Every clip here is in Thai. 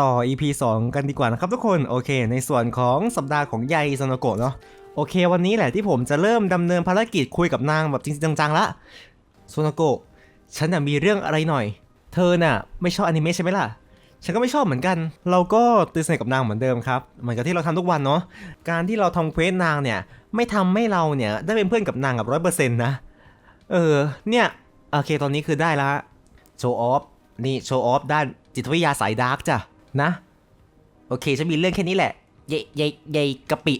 ต่อ EP 2 กันดีกว่านะครับทุกคนโอเค ในส่วนของสัปดาห์ของยายซานโกะเนาะโอเค วันนี้แหละที่ผมจะเริ่มดำเนินภารกิจคุยกับนางแบบจริงจังๆละซานโกะฉันน่ะมีเรื่องอะไรหน่อย เธอน่ะ ไม่ชอบอนิเมะใช่ไหมล่ะฉันก็ไม่ชอบเหมือนกัน เราก็ตีสนิทกับนางเหมือนเดิมครับ เหมือนกับที่เราทำทุกวันเนาะ การที่เราทำเควสนางเนี่ย ไม่ทำให้เราเนี่ยได้เป็นเพื่อนกับนางกับร้อยเปอร์เซ็นต์นะ เออ เนี่ย โอเค ตอนนี้คือได้ละ โชว์ออฟ นี่ โชว์ออฟด้านจิตวิทยาสายดาร์กจ้ะ นะ โอเคฉันมีเรื่องแค่นี้แหละเย่เยเยกะปิ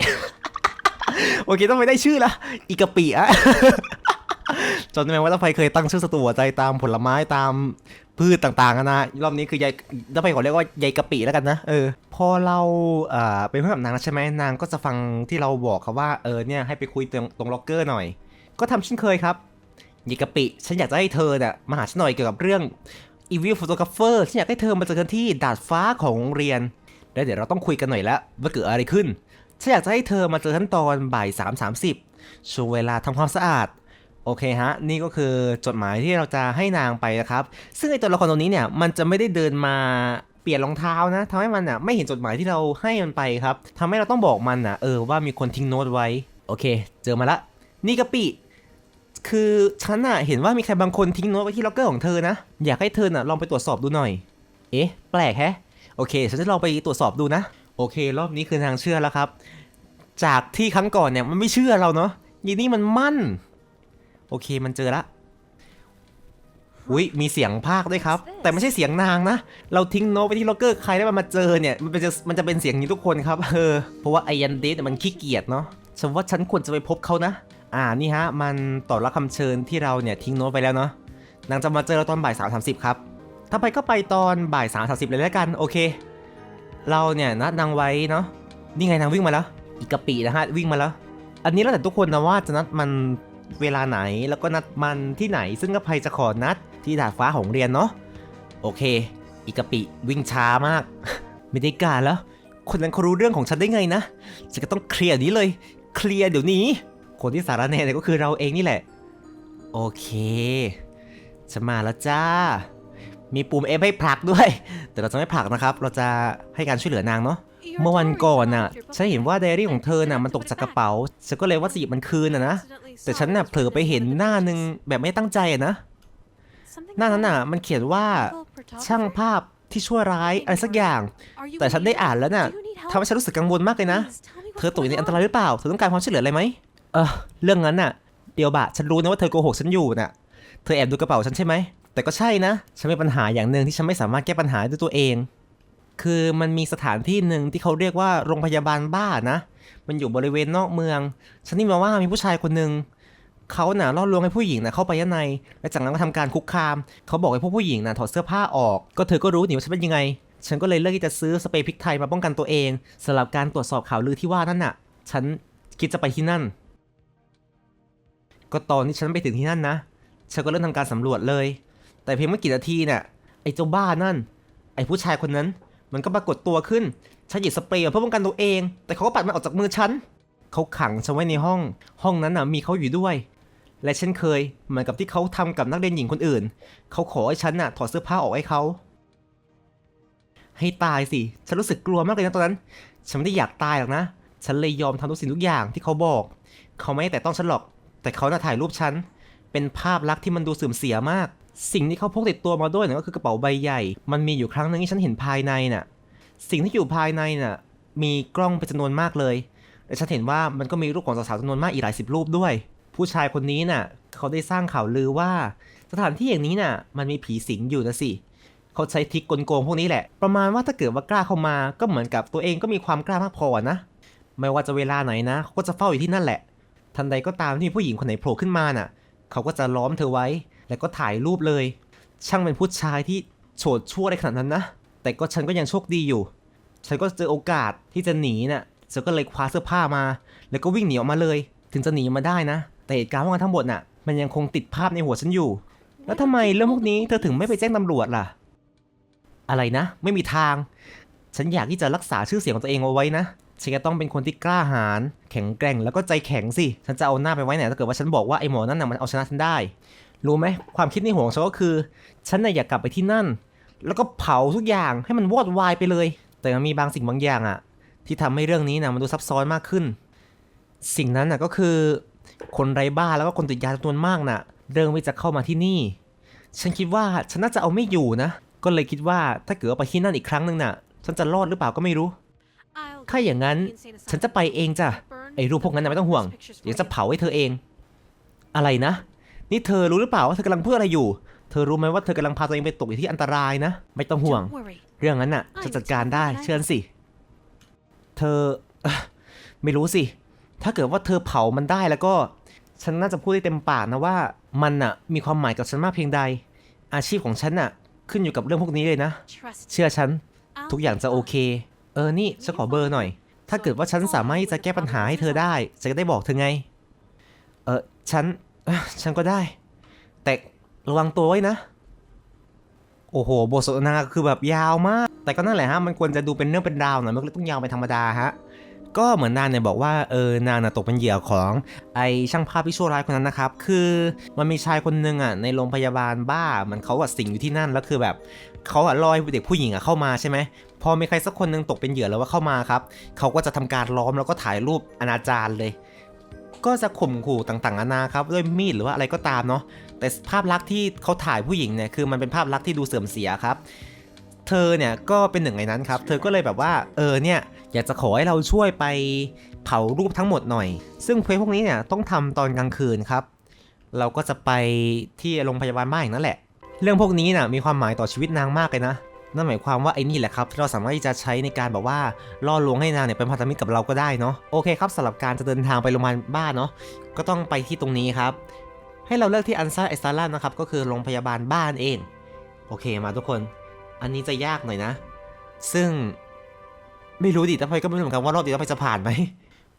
โอเคต้องไปได้ชื่อละอีกะปิอะจำได้ไหมว่าถ้าไฟเคยตั้งชื่อสตูหัวใจตามผลไม้ตามพืชต่างๆนะรอบนี้คือยายถ้าไฟขอเรียกว่ายายกะปิแล้วกันนะเออพอเราเอ่อเป็นเพื่อนกับนางใช่ไหมนางก็จะฟังที่เราบอกครับว่าเออเนี่ยให้ไปคุยตรงตรงล็อกเกอร์หน่อย ก็ทำเช่นเคยครับยายกะปิ ฉันอยากจะให้เธอเนี่ยมาหาฉันหน่อยเกี่ยวกับเรื่อง Evil Photographer ฉันอยากให้เธอมาเจอกันที่ดาดฟ้าของโรงเรียน แล้วเดี๋ยวเราต้องคุยกันหน่อยแล้วว่าเกิดอะไรขึ้นฉันอยากจะให้เธอมาเจอฉันตอนบ่ายสามสามสิบช่วงเวลาทำความสะอาดโอเคฮะ นี่ก็คือจดหมายที่เราจะให้นางไปนะครับ ซึ่งไอตัวละครตัวนี้เนี่ย มันจะไม่ได้เดินมาเปลี่ยนรองเท้านะทำให้มันอะไม่เห็นจดหมายที่เราให้มันไปครับทำให้เราต้องบอกมันอะเออว่ามีคนทิ้งโน้ตไว้ โอเค เจอมาละ นี่กะปิ คือฉันอะเห็นว่ามีใครบางคนทิ้งโน้ตไว้ที่ล็อกเกอร์ของเธอนะ อยากให้เธอน่ะลองไปตรวจสอบดูหน่อย เอ๊ะ แปลกแฮะ โอเค ฉันจะลองไปตรวจสอบดูนะ โอเค รอบนี้คือนางเชื่อแล้วครับ จากที่ครั้งก่อนเนี่ยมันไม่เชื่อเราเนาะยีนี่มันมั่น โอเคมันเจอละอุ้ยมีเสียงภาคด้วยครับ แต่ไม่ใช่เสียงนางนะ เราทิ้งโน้ตไปที่ล็อกเกอร์ใครได้วมันมาเจอเนี่ย มันเป็นจะมันจะเป็นเสียงนี้ทุกคนครับ เออ เพราะว่าไอยันเดสมันขี้เกียจเนาะ ฉันว่าฉันควรจะไปพบเขานะ อ่านี่ฮะมันตอบรับคำเชิญที่เราเนี่ยทิ้งโน้ตไปแล้วเนาะนางจะมาเจอเราตอนบ่ายสามสามสิบครับ ถ้าไปก็ไปตอนบ่ายสามสามสิบเลยแล้วกันโอเค เราเนี่ยนัดนางไว้เนาะนี่ไงนางวิ่งมาแล้ว อีกกะปินะฮะวิ่งมาแล้ว อันนี้แล้วแต่ทุกคนนะว่าจะนัดมันเวลาไหนแล้วก็นัดมันที่ไหน ซึ่งก็ภัยจะขอนัดที่ดาดฟ้าของเรียนเนาะโอเค อีกกะปิวิ่งช้ามาก ไม่ได้การแล้ว คนนั้นเขารู้เรื่องของฉันได้ไงนะฉันก็ต้องเคลียร์นี้เลย เคลียร์เดี๋ยวนี้ คนที่สาระแน่เนี่ยก็คือเราเองนี่แหละ โอเค จะมาแล้วจ้า มีปุ่ม F ให้ผลักด้วย แต่เราจะไม่ผลักนะครับ เราจะให้การช่วยเหลือนางเนาะ เมื่อวันก่อนน่ะ ฉันเห็นว่าไดอารี่ของเธอน่ะมันตกจากกระเป๋า ฉันก็เลยว่าจะหยิบมันคืนน่ะนะ แต่ฉันน่ะเผลอไปเห็นหน้าหนึ่งแบบไม่ตั้งใจอะนะ หน้านั้นน่ะ มันเขียนว่าช่างภาพที่ชั่วร้ายอะไรสักอย่าง แต่ฉันได้อ่านแล้วน่ะทำให้ฉันรู้สึกกังวลมากเลยนะ เธอตกอยู่ในอันตรายหรือเปล่า เธอต้องการความช่วยเหลืออะไรไหม เออเรื่องนั้นน่ะ เดียวบะฉันรู้นะว่าเธอโกหกฉันอยู่น่ะ เธอแอบดูกระเป๋าฉันใช่ไหม แต่ก็ใช่นะ ฉันมีปัญหาอย่างหนึ่งที่ฉันไม่สามารถแก้ปัญหาด้วยตัวเอง คือมันมีสถานที่หนึ่งที่เขาเรียกว่าโรงพยาบาลบ้านะ มันอยู่บริเวณนอกเมือง ฉันนี่มาว่ามีผู้ชายคนหนึ่งเขาน่ะล่อลวงให้ผู้หญิงน่ะเข้าไปด้านใน และจากนั้นก็ทำการคุกคาม เขาบอกให้พวกผู้หญิงน่ะถอดเสื้อผ้าออก ก็เธอก็รู้นี่ว่าฉันเป็นยังไง ฉันก็เลยเลือกที่จะซื้อสเปรย์พริกไทยมาป้องกันตัวเองสำหรับการตรวจสอบข่าวลือที่ว่านั่นน่ะ ฉันคิดจะไปที่นั่น ก็ตอนที่ฉันไปถึงที่นั่นนะ ฉันก็เริ่มทำการสำรวจเลย แต่เพียงไม่กี่นาทีเนี่ย ไอ้เจ้าบ้านั่น ไอ้ผู้ชายคนนั้น มันก็ปรากฏตัวขึ้น ฉันหยิบสเปรย์เพื่อป้องกันตัวเอง แต่เขาก็ปัดมันออกจากมือฉัน เขาขังฉันไว้ในห้อง ห้องนั้นน่ะมีเขาอยู่ด้วย และเช่นเคย เหมือนกับที่เขาทำกับนักเรียนหญิงคนอื่น เขาขอให้ฉันน่ะถอดเสื้อผ้าออกให้เขา ให้ตายสิ ฉันรู้สึกกลัวมากเลยนะตอนนั้น ฉันไม่ได้อยากตายหรอกนะ ฉันเลยยอมทำทุกสิ่งทุกอย่างที่เขาบอก เขาไม่ได้แต่ต้องฉันหรอก แต่เขาน่ะถ่ายรูปฉัน เป็นภาพลักษณ์ที่มันดูเสื่อมเสียมาก สิ่งที่เขาพกติดตัวมาด้วยเนี่ยก็คือกระเป๋าใบใหญ่ มันมีอยู่ครั้งหนึ่งที่ฉันเห็นภายในน่ะ สิ่งที่อยู่ภายในน่ะ มีกล้องเป็นจำนวนมากเลยและฉันเห็นว่ามันก็มีรูปของสาวๆจำนวนมากอีกหลายสิบรูปด้วย ผู้ชายคนนี้น่ะ เขาได้สร้างข่าวลือว่า สถานที่อย่างนี้น่ะ มันมีผีสิงอยู่นะสิเขาใช้ทิกกลโกงพวกนี้แหละ ประมาณว่าถ้าเกิดว่ากล้าเข้ามา ก็เหมือนกับตัวเองก็มีความกล้ามากพอนะ ไม่ว่าจะเวลาไหนนะเขาก็จะเฝ้าอยู่ที่นั่นแหละ ทันใดก็ตามที่ผู้หญิงคนไหนโผล่ขึ้นมาน่ะ เขาก็จะล้อมเธอไว้ แล้วก็ถ่ายรูปเลย ช่างเป็นผู้ชายที่โฉดชั่วในขนาดนั้นนะ แต่ก็ฉันก็ยังโชคดีอยู่ ฉันก็เจอโอกาสที่จะหนีน่ะฉันก็เลยคว้าเสื้อผ้ามา แล้วก็วิ่งหนีออกมาเลย ถึงจะหนีมาได้นะ แต่เหตุการณ์พวกนั้นทั้งหมดน่ะ มันยังคงติดภาพในหัวฉันอยู่ แล้วทำไมเรื่องพวกนี้เธอถึงไม่ไปแจ้งตำรวจล่ะ อะไรนะ ไม่มีทาง ฉันอยากที่จะรักษาชื่อเสียงของตัวเองเอาไว้นะ ฉันจะต้องเป็นคนที่กล้าหาญแข็งแกร่งแล้วก็ใจแข็งสิ ฉันจะเอาหน้าไปไว้ไหนถ้าเกิดว่าฉันบอกว่าไอ้หมอนั่นน่ะมันเอาชนะฉันได้ รู้ไหมความคิดในหัวของฉันก็คือ ฉันน่ะอยากกลับไปที่นั่น แล้วก็เผาทุกอย่างให้มันวอดวายไปเลย แต่มันมีบางสิ่งบางอย่างอะที่ทำให้เรื่องนี้นะมันดูซับซ้อนมากขึ้น สิ่งนั้นน่ะก็คือ คนไร้บ้านแล้วก็คนติดยาจำนวนมากน่ะ เริ่มที่จะเข้ามาที่นี่ ฉันคิดว่าฉันน่าจะเอาไม่อยู่นะ ก็เลยคิดว่าถ้าเกิดว่าไปที่นั่นอีกครั้งหนึ่งน่ะ ฉันจะรอดหรือเปล่าก็ไม่รู้ ถ้าอย่างนั้นฉันจะไปเองจ้ะ ไอ้รูปพวกนั้นนะไม่ต้องห่วง เดี๋ยวจะเผาให้เธอเอง อะไรนะ นี่เธอรู้หรือเปล่าว่าเธอกำลังเพูดออะไรอยู่ เธอรู้ไหมว่าเธอกำลังพาตัวเองไปตกอยู่ที่อันตรายนะ ไม่ต้องห่วง เรื่องนั้นน่ะจะจัดการได้ เชื่อสิ เธอเอ่อไม่รู้สิ ถ้าเกิดว่าเธอเผามันได้แล้วก็ ฉันน่าจะพูดได้เต็มปากนะว่า มันน่ะ มีความหมายกับฉันมากเพียงใด อาชีพของฉันน่ะ ขึ้นอยู่กับเรื่องพวกนี้เลยนะ เชื่อฉัน ทุกอย่างจะโอเค เออ นี่ฉันขอเบอร์หน่อย ถ้าเกิดว่าฉันสามารถที่จะแก้ปัญหาให้เธอได้จะได้บอกเธอไง เออฉัน ฉันก็ได้ แต่ระวังตัวไว้นะ โอ้โห บทสนทนาคือแบบยาวมาก แต่ก็นั่นแหละฮะ มันควรจะดูเป็นเรื่องเป็นราวหน่อย มันก็เลยต้องยาวไปธรรมดาฮะ ก็เหมือนนางเนี่ยบอกว่าเออนางน่ะตกเป็นเหยื่อของไอช่างภาพที่ชั่วร้ายคนนั้นนะครับ คือมันมีชายคนหนึ่งอะในโรงพยาบาลบ้า มันเขาอะสิงอยู่ที่นั่นแล้วคือแบบเขาอะลอยเด็กผู้หญิงอะเข้ามาใช่ไหมพอมีใครสักคนหนึ่งตกเป็นเหยื่อแล้วว่าเข้ามาครับเขาก็จะทำการล้อมแล้วก็ถ่ายรูปอนาจารเลย ก็จะข่มขู่ต่างๆนานาครับด้วยมีดหรือว่าอะไรก็ตามเนาะแต่ภาพลักษณ์ที่เขาถ่ายผู้หญิงเนี่ยคือมันเป็นภาพลักษณ์ที่ดูเสื่อมเสียครับ เธอเนี่ยก็เป็นหนึ่งในนั้นครับ เธอก็เลยแบบว่าเออเนี่ย อยากจะขอให้เราช่วยไปเผารูปทั้งหมดหน่อย ซึ่งเควสพวกนี้เนี่ยต้องทำตอนกลางคืนครับ เราก็จะไปที่โรงพยาบาลบ้านอย่างนั้นแหละ เรื่องพวกนี้น่ะมีความหมายต่อชีวิตนางมากเลยนะนั่นหมายความว่าไอ้นี่แหละครับที่เราสามารถที่จะใช้ในการแบบว่าล่อลวงให้นางเนี่ยเป็นพันธมิตรกับเราก็ได้เนาะโอเคครับสำหรับการจะเดินทางไปโรงพยาบาลบ้านเนาะก็ต้องไปที่ตรงนี้ครับ ให้เราเลือกที่อันซ่าเอสตาล่านะครับก็คือโรงพยาบาลบ้านเอง โอเคมาทุกคน อันนี้จะยากหน่อยนะ ซึ่ง ไม่รู้ดิแต่พอยก็ไม่รู้เหมือนกันว่ารอบนี้ต้องไปจะผ่านไหม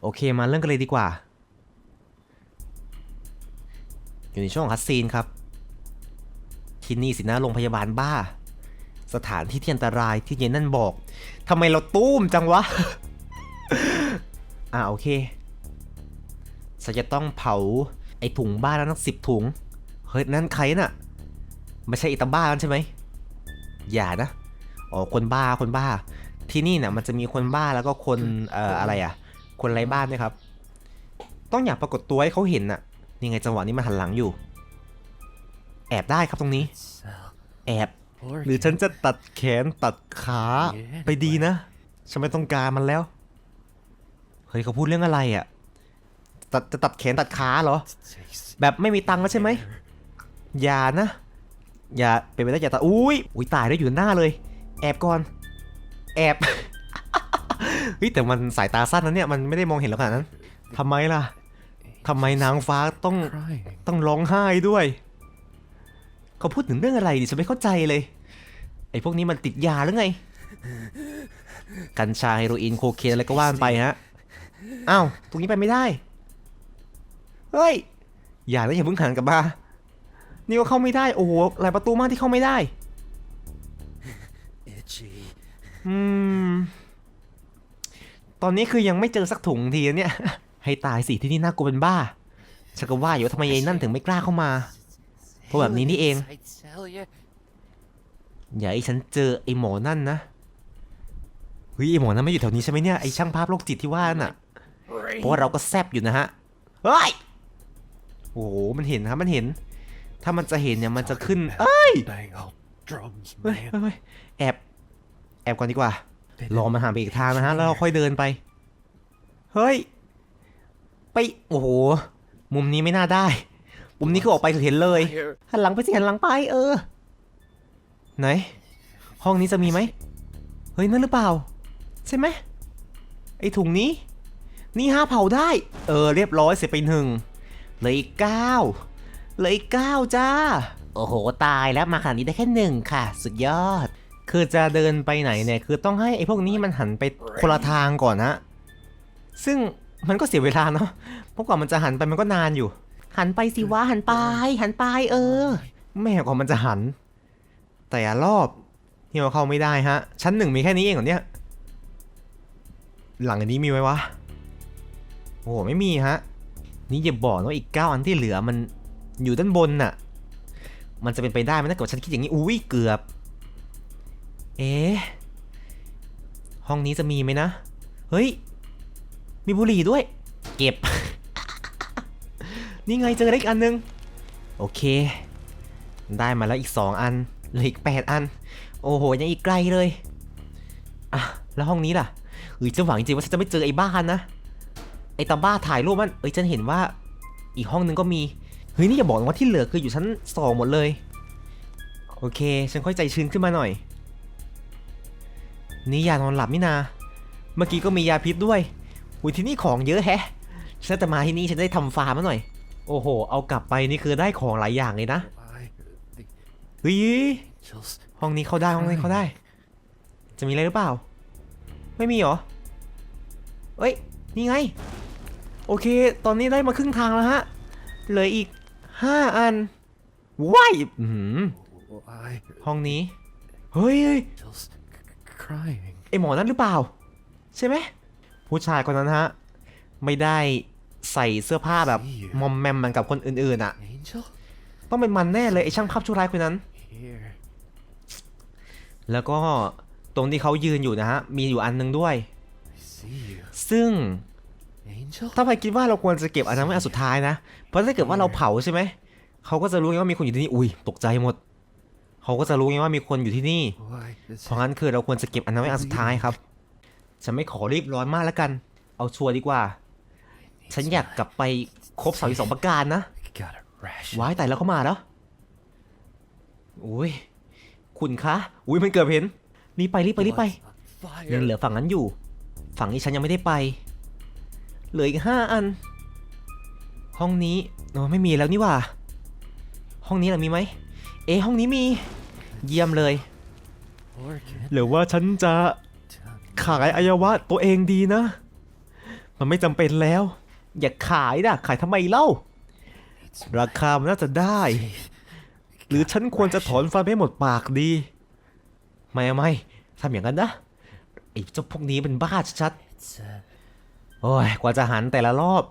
โอเคมาเริ่มกันเลยดีกว่า อยู่ในช่วงของคัสซีนครับที่นี่สินะโรงพยาบาลบ้า สถานที่ที่อันตรายที่เยนนั่นบอกทำไมเราตุ้มจังวะ อ่าโอเคฉันจะต้องเผาไอ้ถุงบ้าแล้วนักสิบถุง เฮ้ยนั่นใครน่ะ ไม่ใช่อิตาบ้านใช่ไหมอย่านะ อ๋อคนบ้าคนบ้า ที่นี่เนี่ยมันจะมีคนบ้าแล้วก็คนเอ่ออะไรอะ คนไร้บ้านด้วยครับ ต้องอยากปรากฏตัวให้เขาเห็นน่ะนี่ไงจังหวะนี้มันหันหลังอยู่ แอบได้ครับตรงนี้ แอบ หรือฉันจะตัดแขนตัดขาไปดีนะ ฉันไม่ต้องการมันแล้ว เฮ้ยเขาพูดเรื่องอะไรอะตัดจะตัดแขนตัดขาเหรอ แบบไม่มีตังค์แล้วใช่ไหมอย่านะ อย่าเป็นไปได้อย่าตัดอุ้ยอุ้ยตายได้วอยู่หน้าเลย แอบก่อน แอบเฮ้ยแต่มันสายตาสั้นนะเนี่ยมันไม่ได้มองเห็นแล้วขนาดนั้นทำไมล่ะทำไมนางฟ้าต้องต้องร้องไห้ด้วยเขาพูดถึงเรื่องอะไรดิฉันไม่เข้าใจเลยไอ้พวกนี้มันติดยาหรือไง กัญชาเฮโรอีนโคเคนอะไรก็ว่านไปฮะอ้าวตรงนี้ไปไม่ได้เฮ้ยอย่านะอย่าเพิ่งหันกลับมานี่ก็เข้าไม่ได้โอ้โหหลายประตูมากที่เข้าไม่ได้ อืม ตอนนี้คือยังไม่เจอสักถุงทีนะเนี่ย ให้ตายสิที่นี่น่ากลัวเป็นบ้าฉันก็ว่าอยู่ว่าทำไมยายนั่นถึงไม่กล้าเข้ามา เพราะแบบนี้นี่เอง อย่าให้ฉันเจอไอ้หมอนั่นนะเฮ้ยไอ้หมอนั่นไม่อยู่แถวนี้ใช่ไหมเนี่ยไอ้ช่างภาพโรคจิตที่ว่าน่ะ เพราะว่าเราก็แซบอยู่นะฮะเฮ้ยโอ้โหมันเห็นครับมันเห็น ถ้ามันจะเห็นเนี่ยมันจะขึ้นเอ้ยเฮ้ยเฮ้ยเฮ้ยแอบ แอบก่อนดีกว่า รอมันหาไปอีกทางนะฮะ แล้วเราค่อยเดินไป เฮ้ย ไป โอ้โห มุมนี้ไม่น่าได้ มุมนี้คือออกไปคือเห็นเลย Here. หันหลังไปสิหันหลังไป เออ ไหน ห้องนี้จะมีไหม เฮ้ย นั่นหรือเปล่า ใช่ไหม ไอถุงนี้ นี่ห้าเผาได้ เออ เรียบร้อยเสร็จไปหนึ่งเหลืออีกเก้าเหลืออีกเก้าจ้า โอ้โห ตายแล้วมาขนาดนี้ได้แค่หนึ่งค่ะ สุดยอด คือจะเดินไปไหนเนี่ยคือต้องให้ไอพวกนี้มันหันไปคนละทางก่อนนะซึ่งมันก็เสียเวลาเนาะเพราะกว่ามันจะหันไปมันก็นานอยู่ หันไปสิวะหันไป หันไปเออ แม่กว่ามันจะหัน แต่ละรอบที่เราเข้าไม่ได้ฮะ ชั้นหนึ่งมีแค่นี้เองเหรอเนี่ย หลังอันนี้มีไหมวะ โอ้โหไม่มีฮะ นี่อย่าบอกนะว่าอีกเก้าอันที่เหลือมันอยู่ด้านบนน่ะ มันจะเป็นไปได้ไหมถ้าเกิดฉันคิดอย่างนี้อุ้ยเกือบ เอ๊ห้องนี้จะมีไหมนะ เฮ้ย มีบุหรี่ด้วย เก็บ นี่ไงเจอได้อีกอันนึง โอเค ได้มาแล้วอีก 2 อันเหลืออีก 8 อัน โอ้โห ยังอีกไกลเลย อะ แล้วห้องนี้ล่ะเอ้ยจะหวังจริงๆว่าฉันจะไม่เจอไอ้บ้านนะ ไอ้ตาบ้าถ่ายรูปมัน เอ้ยฉันเห็นว่า อีกห้องนึงก็มี เฮ้ย นี่อย่าบอกนะว่าที่เหลือคืออยู่ชั้นสองหมดเลย โอเค ฉันค่อยใจชื้นขึ้นมาหน่อย นี่ยานอนหลับนี่นา เมื่อกี้ก็มียาพิษด้วยอุ้ยที่นี่ของเยอะแฮะฉันจะมาที่นี่ฉันได้ทำฟาร์มมาหน่อย โอ้โห เอากลับไปนี่คือได้ของหลายอย่างเลยนะเฮ้ยห้องนี้เขาได้ห้องนี้เขาได้ จะมีอะไรหรือเปล่า ไม่มีเหรอเอ้ย นี่ไง โอเค ตอนนี้ได้มาครึ่งทางแล้วฮะ เหลืออีกห้าอันว้ายห้องนี้ เฮ้ย crying ไอหมอนั่นหรือเปล่า ใช่ไหมผู้ชายคนนั้นฮะ ไม่ได้ใส่เสื้อผ้าแบบมอมแมมเหมือนกับคนอื่นๆอะ angel ต้องเป็นมันแน่เลยไอช่างภาพชั่วร้ายคนนั้น here แล้วก็ตรงที่เขายืนอยู่นะฮะ มีอยู่อันนึงด้วย I see you ซึ่ง angel ถ้าใครคิดว่าเราควรจะเก็บอันนั้นไว้อันสุดท้ายนะ เพราะถ้าเกิดว่าเราเผาใช่ไหม เขาก็จะรู้ไงว่ามีคนอยู่ที่นี่ อุ้ย ตกใจหมด เขาก็จะรู้ไงว่ามีคนอยู่ที่นี่ why is เพราะงั้นคือเราควรจะเก็บอันนั้นไว้อันสุดท้ายครับ ฉันไม่ขอรีบร้อนมากแล้วกัน เอาชัวร์ดีกว่า ฉันอยากกลับไปครบสาวอีกสองประการนะ got a rash ว้ายแต่แล้วเข้ามาแล้วอุ้ยคุณคะอุ้ยมันเกือบเห็นรีบไปรีบไปรีบไป fire ยังเหลือฝั่งนั้นอยู่ ฝั่งนี้ฉันยังไม่ได้ไป เหลืออีกห้าอัน ห้องนี้โอ้ไม่มีแล้วนี่หว่า ห้องนี้ล่ะมีไหม เอะห้องนี้มี เยี่ยมเลย หรือว่าฉันจะขายอวัยวะตัวเองดีนะ มันไม่จำเป็นแล้ว อย่าขายนะขายทำไมเล่า ราคามันน่าจะได้ หรือฉันควรจะถอนฟันให้หมดปากดี ไม่ไม่ทำอย่างนั้นนะไอ้เจ้าพวกนี้เป็นบ้าชัดๆโอ้ยกว่าจะหันแต่ละรอบ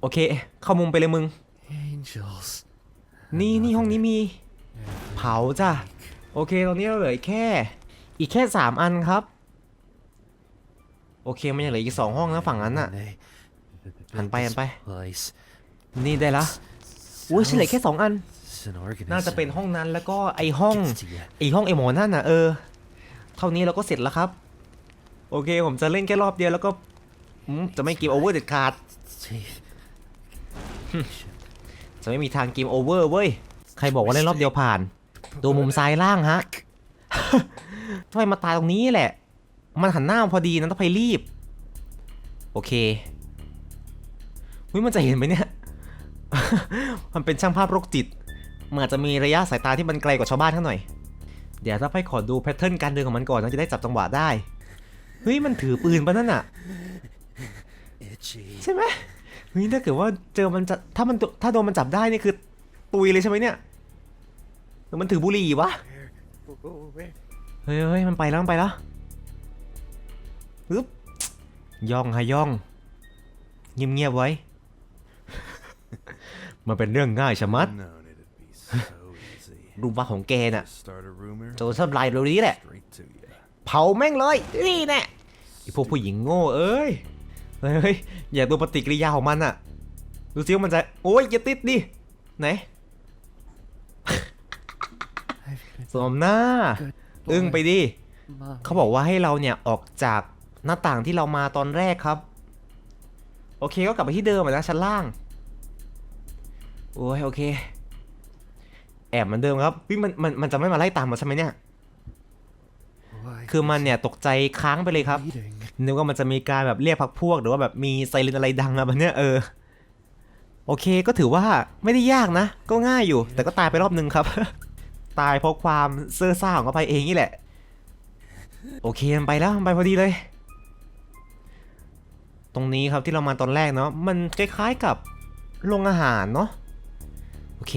โอเค เข้ามุมไปเลยมึง angels นี่นี่ห้องนี้มี เผาจ้ะ โอเคตอนนี้เราเหลืออกแค่ อีกแค่สามอันครับ โอเคมันยังเหลืออีกสองห้องนะฝั่งนั้นน่ะ They หันไปหันไป place นี่ได้ละอุ้ยฉันเหลือแค่สองอัน It's an organism น่าจะเป็นห้องนั้นแล้วก็ไอห้อง Gets to you. ไอห้องไอหมอนั่นน่ะเออ เท่านี้เราก็เสร็จแล้วครับ โอเคผมจะเล่นแค่รอบเดียวแล้วก็อืมจะไม่เกมโอเวอร์เด็ดขาด Teeth. จะไม่มีทางเกมโอเวอร์เว้ย ใครบอกว่าเล่นรอบเดียวผ่าน ดูมุมซ้ายล่างฮะทำไมมาตายตรงนี้แหละ มันหันหน้ามาพอดีนะต้องไปรีบ โอเควิมันจะเห็นไหมเนี่ย มันเป็นช่างภาพโรคจิตมันอาจจะมีระยะสายตาที่มันไกลกว่าชาวบ้านเขาหน่อย เดี๋ยวถ้าไปขอดูแพทเทิร์นการเดินของมันก่อนนะจะได้จับจังหวะได้ เฮ้ย มันถือปืนปะนั่นอะ Itchy. ใช่ไหม เฮ้ยถ้าเกิดว่าเจอมันจะถ้ามันถ้าโดนมันจับได้นี่คือตุยเลยใช่ไหมเนี่ยหรือมันถือบุหรี่วะ Where? Oh, where? เฮ้ยเฮ้ยมันไปแล้วมันไปแล้วปึ๊บย่องฮะย่อง เงียบเงียบๆไว้ มันเป็นเรื่องง่ายชะมัด Known it'd be so easy. รูปว่าของแกน่ะ Just start a rumor โจรทำลายเร็วนี้แหละ straight to you. เผาแม่งเลยนี่แน่ไอพวกผู้หญิงโง่เอ้ย เฮ้ยเฮ้ยอย่าดูปฏิกิริยาของมันอะดูซิว่ามันจะโอ้ยอย่าติดดิไหน I've been สวมหน้า good อึ้งไป boy. ดิ Mom. เขาบอกว่าให้เราเนี่ยออกจากหน้าต่างที่เรามาตอนแรกครับ โอเคก็กลับไปที่เดิมอะนะชั้นล่าง โอ้ยโอเค แอบเหมือนเดิมครับวิมันมันมันจะไม่มาไล่ตามเราใช่ไหมเนี่ย Why คือมันเนี่ยตกใจค้างไปเลยครับ bleeding? นึกว่ามันจะมีการแบบเรียกพักพวก หรือว่าแบบมีไซเรนอะไรดังอะแบบเนี้ยเออ โอเคก็ถือว่าไม่ได้ยากนะ ก็ง่ายอยู่ แต่ก็ตายไปรอบนึงครับ ตายเพราะความเซ่อซ่าของเขาไปเองนี่แหละ โอเคมันไปแล้วมันไปพอดีเลย ตรงนี้ครับที่เรามาตอนแรกเนาะมันคล้ายๆกับโรงอาหารเนาะโอเค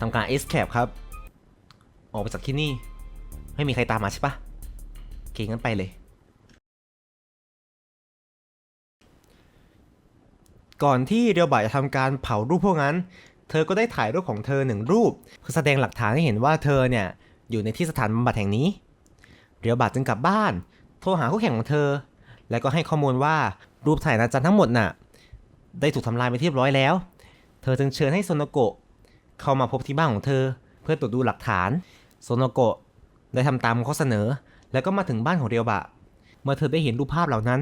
ทำการ escape ครับ ออกไปจากที่นี่ ไม่มีใครตามมาใช่ปะ เคงั้นไปเลย ก่อนที่เรียวบ่ายจะทำการเผารูปพวกนั้น เธอก็ได้ถ่ายรูปของเธอหนึ่งรูปเพื่อแสดงหลักฐานให้เห็นว่าเธอเนี่ยอยู่ในที่สถานบำบัดแห่งนี้ เรียวบาจึงกลับบ้าน โทรหาคู่แข่งของเธอ แล้วก็ให้ข้อมูลว่ารูปถ่ายนาจารย์ทั้งหมดน่ะ ได้ถูกทำลายไปเรียบร้อยแล้ว เธอจึงเชิญให้โซโนโกะเข้ามาพบที่บ้านของเธอ เพื่อตรวจดูหลักฐาน โซโนโกะได้ทำตามข้อเสนอ แล้วก็มาถึงบ้านของเรียวบะ เมื่อเธอได้เห็นรูปภาพเหล่านั้น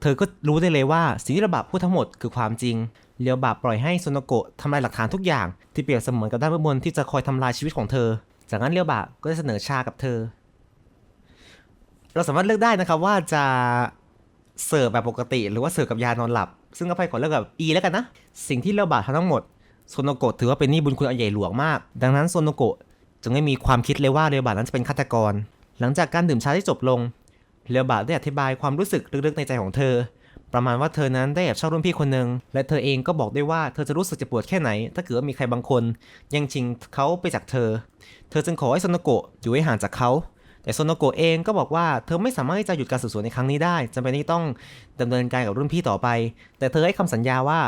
เธอก็รู้ได้เลยว่าสิ่งที่เรียวบะพูดทั้งหมดคือความจริง เรียวบะปล่อยให้โซโนโกะทำลายหลักฐานทุกอย่างที่เปรียบเสมือนกับด้านบนที่จะคอยทำลายชีวิตของเธอ จากนั้นเรียวบะก็ได้เสนอชากับเธอ เราสามารถเลือกได้นะครับว่าจะเสิร์ฟแบบปกติ หรือว่าเสิร์ฟกับยานอนหลับ ซึ่งก็ไปขอเลือกแบบ E แล้วกันนะ สิ่งที่เรียวบะทำทั้งหมดโซโนโกะถือว่าเป็นหนี้บุญคุณอันใหญ่หลวงมาก ดังนั้นโซโนโกะจึงไม่มีความคิดเลยว่าเรียวบะนั้นจะเป็นฆาตกร หลังจากการดื่มชาที่จบลงเรียวบะได้อธิบายความรู้สึกลึกๆในใจของเธอ ประมาณว่าเธอนั้นได้แอบชอบรุ่นพี่คนหนึ่งและเธอเองก็บอกได้ว่าเธอจะรู้สึกเจ็บปวดแค่ไหน ถ้าเกิดว่ามีใครบางคนย่งชิงเขาไปจากเธอ เธอจึงขอให้โซโนโกะอยู่ให้ห่างจากเขาแต่โซโนโกะเองก็บอกว่าเธอไม่สามารถที่จะหยุดการสืบสวนในครั้งนี้ได้จำเป็นที่ต้องดำเนินการกับรุ่นพี่ต่อไป แต่เธอให้คำสัญญาว่า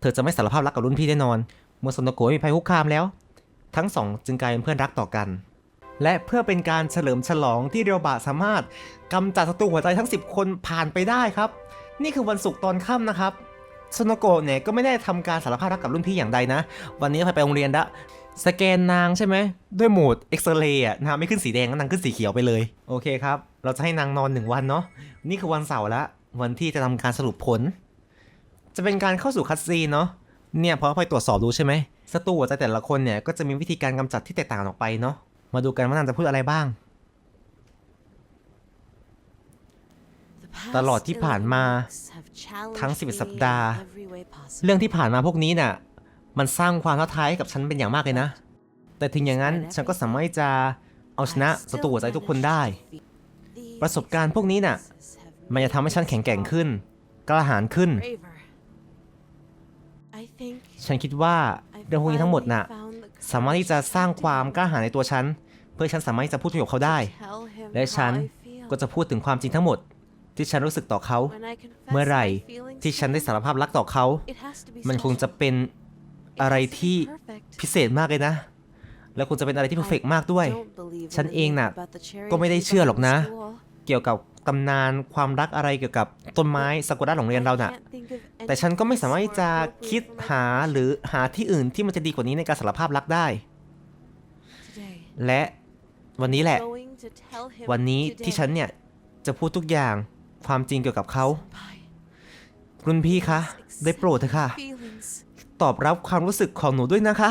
เธอจะไม่สารภาพรักกับรุ่นพี่แน่นอน เมื่อโซโนโกะมีภัยคุกคามแล้ว ทั้งสองจึงกลายเป็นเพื่อนรักต่อกัน และเพื่อเป็นการเฉลิมฉลองที่เรียวบะสามารถกำจัดศัตรูหัวใจทั้ง 10 คนผ่านไปได้ครับ นี่คือวันศุกร์ตอนค่ำนะครับโซโนโกะเนี่ยก็ไม่ได้ทำการสารภาพรักกับรุ่นพี่อย่างใดนะ วันนี้ไปไปโรงเรียนละสแกนนางใช่ไหม ด้วยโหมดเอ็กซเรย์อะนางไม่ขึ้นสีแดงนางขึ้นสีเขียวไปเลย โอเคครับ เราจะให้นางนอนหนึ่งวันเนาะนี่คือวันเสาร์ละวันที่จะทำการสรุปผล จะเป็นการเข้าสู่คัดซีเนาะเนี่ยพอไปตรวจสอบดูใช่ไหมศัตรูหัวใจแต่ละคนเนี่ยก็จะมีวิธีการกำจัดที่แตกต่างออกไปเนาะ มาดูกันว่านางจะพูดอะไรบ้าง ตลอดที่ผ่านมาทั้ง11สัปดาห์ เรื่องที่ผ่านมาพวกนี้น่ะ มันสร้างความท้าทายให้กับฉันเป็นอย่างมากเลยนะ แต่ถึงอย่างนั้นฉันก็สามารถที่จะเอาชนะศัตรูหัวใจทุกคนได้ ประสบการณ์พวกนี้น่ะ มันจะทำให้ฉันแข็งแกร่งขึ้น กล้าหาญขึ้น ฉันคิดว่าเรื่องพวกนี้ทั้งหมดน่ะ สามารถที่จะสร้างความกล้าหาญในตัวฉัน เพื่อให้ฉันสามารถที่จะพูดคุยกับเขาได้ และฉันก็จะพูดถึงความจริงทั้งหมด ที่ฉันรู้สึกต่อเขา เมื่อไหร่ที่ฉันได้สารภาพรักต่อเขา มันคงจะเป็นอะไรที่พิเศษมากเลยนะ แล้วคงจะเป็นอะไรที่เพอร์เฟกมากด้วย ฉันเองน่ะ ก็ไม่ได้เชื่อหรอกนะ เกี่ยวกับตำนานความรักอะไรเกี่ยวกับต้นไม้ซากุระของโรงเรียนเราน่ะ แต่ฉันก็ไม่สามารถที่จะคิดหาหรือหาที่อื่นที่มันจะดีกว่านี้ในการสารภาพรักได้ และวันนี้แหละ วันนี้ที่ฉันเนี่ยจะพูดทุกอย่างความจริงเกี่ยวกับเขารุ่นพี่คะ ได้โปรดเถอะค่ะ ตอบรับความรู้สึกของหนูด้วยนะคะ